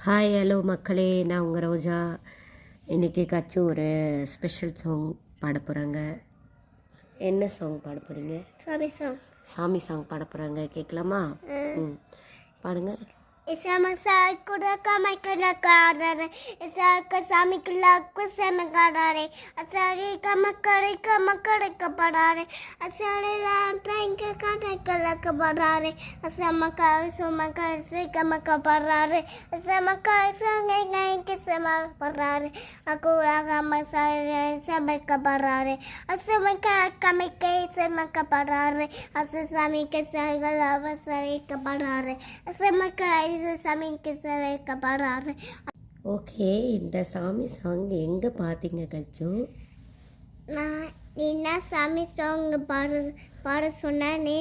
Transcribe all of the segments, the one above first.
Hi hello மக்களே. நான் உங்கள் ரோஜா. இன்றைக்கி கச்சு ஒரு ஸ்பெஷல் சாங் பாட போகிறாங்க என்ன சாங் பாட போகிறீங்க சாமி சாங் சாமி சாங் பாட போகிறாங்க கேட்கலாமா ம். பாடுங்க. இசமசா இசாக்க சாமிக்குள்ள குசம அசாரி கமக்கரை கமக்கரைக்க படாரே ட்ரைங்க கணக்கலக்க படாரே அசமக்க சுமக்க சிக்கமக்க சங்கை கைக்கு சம படாரே அக்குரா கமசாரி சமைக்க படாரே அசமக்க கமைக்கை சமக்க படாரே அசசாமிக்கு இது சமைக்க சமைக்க படாரே ஓகே இந்த சாமி சாங் எங்கே பார்த்தீங்க கச்சு? நான் நீ என்ன சாமி சாங் பாட பாட சொன்ன? நீ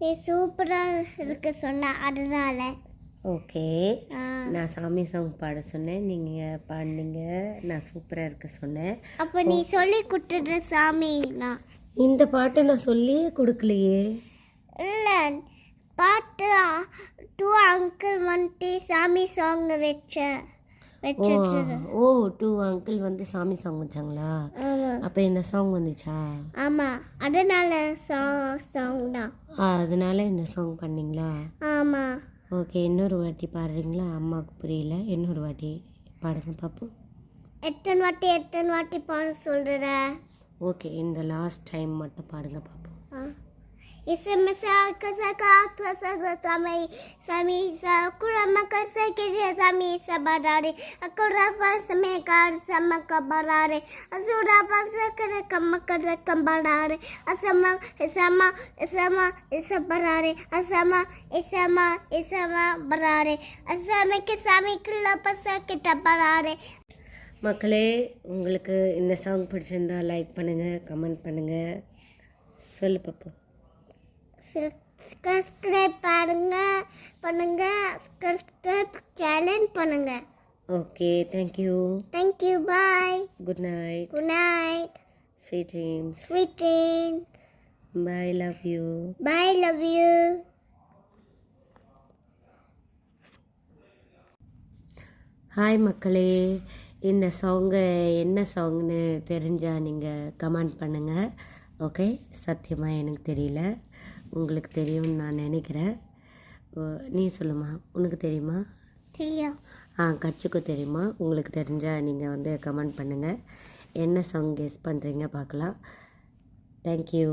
நீ சூப்பராக இருக்க சொன்ன அதனால. ஓகே. நான் சாமி சாங் பாட சொன்னேன் நீங்கள் பாடினீங்க நான் சூப்பராக இருக்க சொன்னேன். அப்போ நீ சொல்லி கொடுத்துடுற சாமி நான். இந்த பாட்டை நான் சொல்லியே கொடுக்கலையே. இல்லை பாட்டு டூ அங்கிள் வந்துட்டு சாமி சாங் வச்ச வச்சிட்டு ஓ டூ அங்கிள் வந்து சாமி சாங் வச்சாங்களா? அப்போ இந்த சாங் வந்துச்சா? ஆமாம் அதனால சாங் சாங் தான். அதனால இந்த சாங் பண்ணீங்களா? ஆமாம் ஓகே இன்னொரு வாட்டி பாடுறீங்களா? அம்மாவுக்கு புரியல. இன்னொரு வாட்டி பாடுங்க பார்ப்போம் எத்தனை வாட்டி எத்தனை வாட்டி பாட சொல்கிற ஓகே இந்த லாஸ்ட் டைம் மட்டும் பாடுங்க பார்ப்போம் Isemesa kasaka kasaka sami sami sa kurama kasake je sami sabadare akura pasme kar samaka barare asura pasakare kamakare kambarare asama isama isama isabarare asama isama isama barare asame ke sami killa pasake tabarare மக்களே உங்களுக்கு இந்த song பிடிச்சிருந்தா like பண்ணுங்கள் comment பண்ணுங்கள் சொல்லு பாப்போம் subscribe பாருங்க பண்ணுங்க. சப்ஸ்கிரைப் சேலஞ்ச் பண்ணுங்க. Okay thank you thank you bye good night good night sweet dreams sweet dream bye love you bye love you hi மக்களே. இந்த சாங்கு என்ன சாங்னு தெரிஞ்சால் நீங்கள் கமெண்ட் பண்ணுங்கள் ஓகே சத்தியமாக எனக்கு தெரியல. உங்களுக்கு தெரியும்னு நான் நினைக்கிறேன். நீ சொல்லுமா? உனக்கு தெரியுமா? தெரியும். ஆ கச்சுக்கு தெரியுமா? உங்களுக்கு தெரிஞ்சால் நீங்கள் வந்து கமெண்ட் பண்ணுங்கள் என்ன சாங் கெஸ் பண்ணுறீங்க பார்க்கலாம். தேங்க்யூ